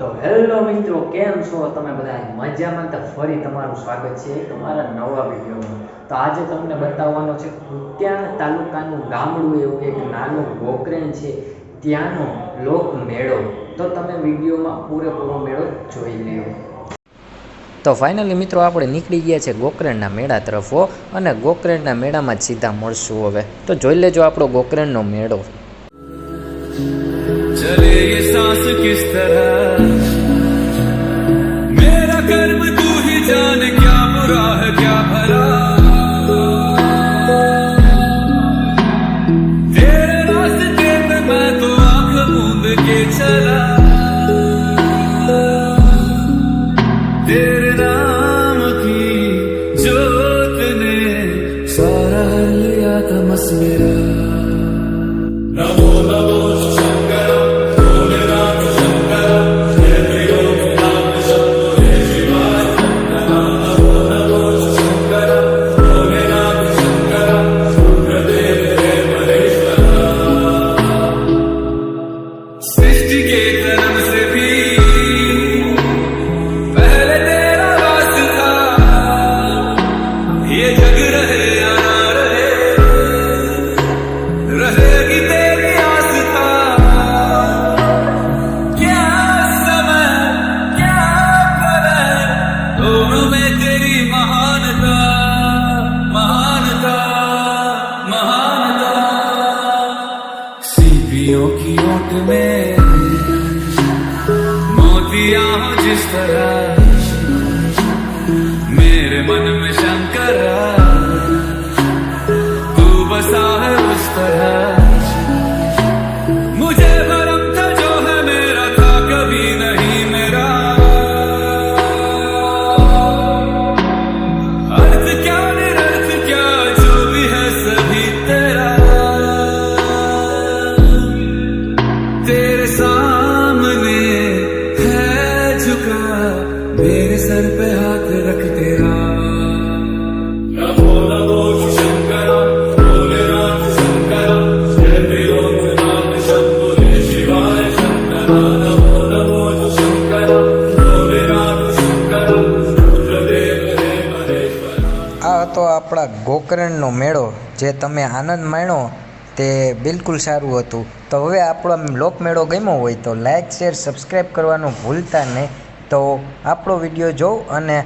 તો હેલો મિત્રો, કેમ છો? તમે બધા મજામાં? તો ફરી તમારું સ્વાગત છે તમારા નવા વિડીયોમાં. તો આજે તમને બતાવવાનો છે, કુતિયાણા તાલુકાનું ગામડું એવું એક નાનું ગોકરેન છે, ત્યાંનો લોક મેળો તો તમે વિડીયોમાં પૂરેપૂરો મેળો જોઈ લેવો તો ફાઇનલી મિત્રો, આપણે નીકળી ગયા છે ગોકરેણના મેળા તરફો અને ગોકરેણના મેળામાં સીધા મળશું હવે. તો જોઈ લેજો આપણો ગોકરેણનો મેળો. ચલે સાસ કિસ તરહ? के चला तेरे नाम की जोत ने सारा लिया था मस मेरा सीपियों की ओट में मोतियां हो जिस तरह मेरे मन में मेरे सर पे हाथ रख तेरा नमो नमो शंकर भोलेनाथ शंकर जय त्रिलोकनाथ शंभो जय शिवाय शंकर नमो नमो शंकर भोलेनाथ शंकर रुद्रदेव जय महेश्वर આ હતો આપણા ગોકરણનો મેળો જે તમે આનંદ માણ્યો તે બિલકુલ સારું હતું તો હવે આપણો લોકમેળો ગમ્યો હોય તો લાઇક શેર સબસ્ક્રાઈબ કરવાનું ભૂલતા નહીં તો આપણો વીડિયો જોઉં અને